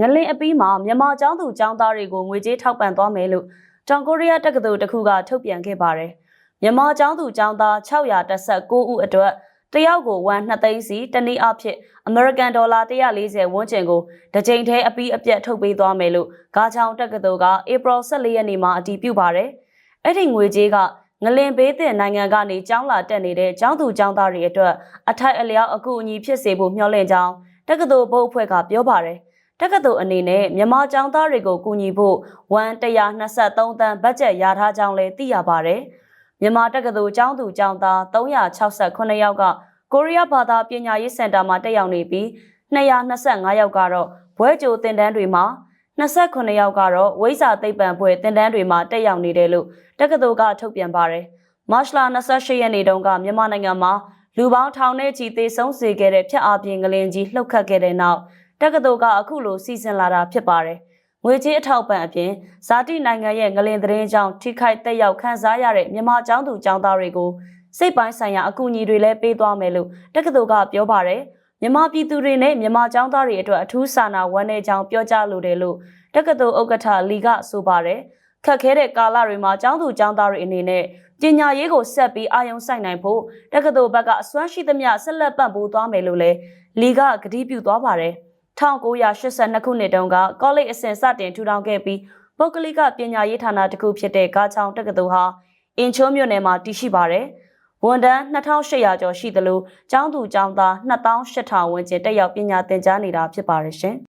ငလင်အပီးမှာမြန်မာကျောင်းသူကျောင်းသားတွေကိုငွေကြေးထောက်ပံ့သွားမယ်လို့တောင်ကိုရီးယားတက္ကသိုလ်တစ်ခုကထုတ်ပြန်ခဲ့ပါတယ်။မြန်မာကျောင်းသူကျောင်းသား619ဦးအတွက်တယောက်ကို1 2သိန်းစီတနည်းအားဖြင့်အမေရိကန်ဒေါ်လာ140ဝန်းကျင်ကိုတစ်ကြိမ်တည်းအပီးအပြတ်ထုတ်ပေးသွားမယ်လို့ဂါချောင်တက္ကသိုလ်ကဧပြီ14ရက်နေ့မှာအတည်ပြုပါတယ်။အဲ့ဒီငွေကြေးကငလင်ဘေးသင်နိုင်ငံကနေကျောင်းလာတက်နေတဲ့ကျောင်းသူကျောင်းသားတွေအတွက်အထိုက်အလျောက်အကူအညီဖြစ်စေဖို့မျှော်လင့်ကြောင်းတက္ကသိုလ်ဘုတ်အဖွဲ့ကပြောပါတယ်။ တက္ကသိုလ်အနေနဲ့မြန်မာကျောင်းသားတွေကိုကူညီဖို့ဝန်123တန်းဘတ်ဂျက်ရထားကြောင်းလည်းသိရပါတယ်။မြန်မာတက္ကသိုလ်ကျောင်းသူကျောင်းသား368ယောက်ကကိုရီးယားဘာသာပညာရေးစင်တာမှာတက်ရောက်နေပြီး225ယောက်ကတော့ဘွဲကြိုတင်တန်းတွေမှာ29ယောက်ကတော့ဝိဇာသိပ္ပံဘွဲတင်တန်းတွေမှာတက်ရောက်နေတယ်လို့တက္ကသိုလ်ကထုတ်ပြန်ပါတယ်။မတ်လ28ရက်နေ့တုန်းကမြန်မာနိုင်ငံမှာလူပေါင်းထောင်နဲ့ချီသေဆုံးစေခဲ့တဲ့ဖျက်အားပြင်းကလင်ကြီးလှုပ်ခတ်ခဲ့တဲ့နောက် တက္ကသိုလ်ကအခုလိုစီစဉ်လာတာဖြစ်ပါတယ်။ငွေကြေးအထောက်ပံ့အပြင်ဇာတိနိုင်ငံရဲ့ငလင်သတင်းကြောင့်ထိခိုက်သက်ရောက်ခံစားရတဲ့မြန်မာကျောင်းသူကျောင်းသားတွေကိုစိတ်ပိုင်းဆိုင်ရာအကူအညီတွေလည်းပေးသွားမယ်လို့တက္ကသိုလ်ကပြောပါတယ်။မြန်မာပြည်သူတွေနဲ့မြန်မာကျောင်းသားတွေအတွက်အထူးစာနာဝမ်းနည်းကြောင်းပြောကြားလိုတယ်လို့တက္ကသိုလ်ဥက္ကဋ္ဌလီကဆိုပါတယ်။ခက်ခဲတဲ့ကာလတွေမှာကျောင်းသူကျောင်းသားတွေအနေနဲ့ပညာရေးကိုဆက်ပြီးအာရုံစိုက်နိုင်ဖို့တက္ကသိုလ်ဘက်ကအစွမ်းရှိသမျှဆက်လက်ပံ့ပိုးသွားမယ်လို့လည်းလီကကတိပြုသွားပါတယ်။ 1982ခုနှစ်တုန်းကကောလိပ်အဆင့်စတင်ထူထောင်ခဲ့ပြီးပုဂ္ဂလိကပညာရေးဌာနတစ်ခုဖြစ်တဲ့ကားချောင်းတက္ကသိုလ်ဟာအင်ချိုးမြို့နယ်မှာတည်ရှိပါတယ်။ဝန်ထမ်း2800ကျော်ရှိသလိုကျောင်းသူကျောင်းသား2800ဝန်းကျင်တက်ရောက်ပညာသင်ကြားနေတာဖြစ်ပါတယ်ရှင်။